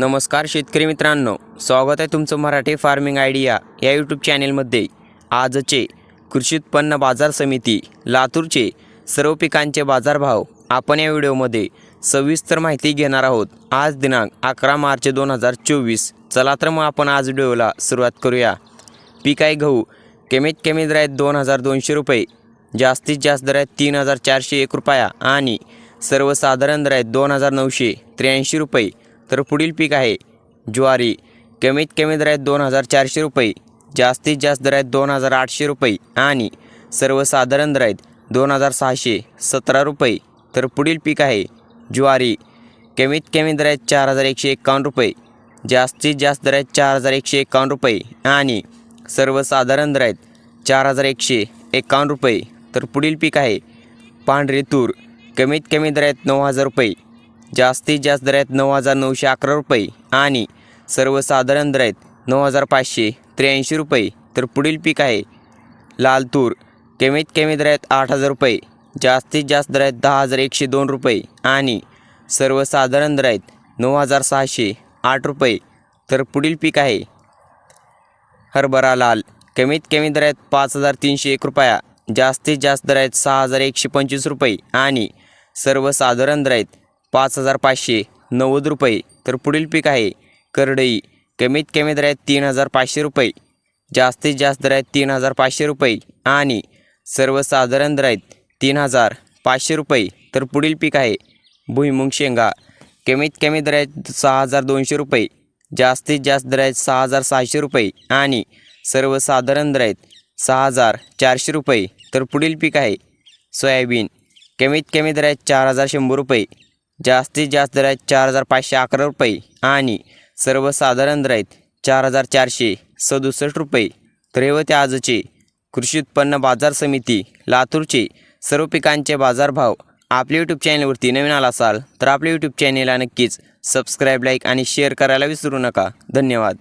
नमस्कार शेतकरी मित्रांनो स्वागत आहे तुमचं मराठी फार्मिंग आयडिया या यूट्यूब चॅनेलमध्ये आजचे कृषी उत्पन्न बाजार समिती लातूरचे सर्व पिकांचे बाजारभाव आपण या व्हिडिओमध्ये सविस्तर माहिती घेणार आहोत. आज दिनांक अकरा मार्च दोन हजार चोवीस. चला तर मग आपण आज व्हिडिओला सुरुवात करूया. पीक आहे गहू कमीत कमी दर आहेत दोन हजार दोनशे रुपये जास्तीत जास्त दर आहेत तीन हजार चारशे एक रुपया आणि सर्वसाधारण दर आहेत दोन हजार नऊशे त्र्याऐंशी रुपये. तर पुढील पीक आहे ज्वारी. कमीत कमी दर आहेत दोन हजार चारशे रुपये जास्तीत जास्त दर आहेत दोन हजार आठशे रुपये आणि सर्वसाधारण दर आहेत दोन हजार सहाशे सतरा रुपये. तर पुढील पीक आहे ज्वारी. कमीत कमी दर आहेत चार हजार एकशे एकावन्न रुपये जास्तीत जास्त दर आहेत चार हजार एकशे एकावन्न रुपये आणि सर्वसाधारण दर आहेत चार हजार एकशे एकावन्न रुपये. तर पुढील पीक आहे पांढरे तूर. कमीत कमी दर आहेत नऊ हजार रुपये जास्तीत जास्त दर आहेत नऊ हजार नऊशे अकरा रुपये आणि सर्वसाधारण दर आहेत नऊ हजार पाचशे त्र्याऐंशी रुपये. तर पुढील पीक आहे लाल तूर कमीत कमी दर आहेत आठ हजार रुपये जास्तीत जास्त दर आहेत दहा हजार एकशे दोन रुपये आणि सर्वसाधारण दर आहेत नऊ हजार सहाशे आठ रुपये. तर पुढील पीक आहे हरभरा लाल कमीत कमी दर आहेत पाच हजार तीनशे एक रुपया जास्तीत जास्त दर आहेत सहा हजार एकशे पंचवीस रुपये आणि सर्वसाधारण दर आहेत पाच हजार पाचशे नव्वद रुपये. तर पुढील पीक आहे करडई. कमीत कमी दर आहेत तीन हजार पाचशे रुपये. जास्तीत जास्त दर आहेत तीन हजार पाचशे रुपये. आणि सर्वसाधारण दर आहेत तीन हजार पाचशे रुपये. तर पुढील पीक आहे भुईमुंग शेंगा. कमीत कमी दर आहेत सहा हजार दोनशे रुपये. जास्तीत जास्त दर आहेत सहा हजार सहाशे रुपये. आणि सर्वसाधारण दर आहेत सहा हजार चारशे रुपये. तर पुढील पीक आहे सोयाबीन. कमीत कमी दर आहेत चार हजार शंभर रुपये. जास्तीत जास्त दर आहेत चार हजार पाचशे अकरा रुपये आणि सर्वसाधारण दर आहेत चार हजार चारशे सदुसष्ट रुपये. तर आजचे कृषी उत्पन्न बाजार समिती लातूरचे सर्व पिकांचे बाजारभाव आपल्या यूट्यूब चॅनलवरती नवीन आला असाल तर आपल्या यूट्यूब चॅनेलला नक्कीच सबस्क्राईब लाईक आणि शेअर करायला विसरू नका. धन्यवाद.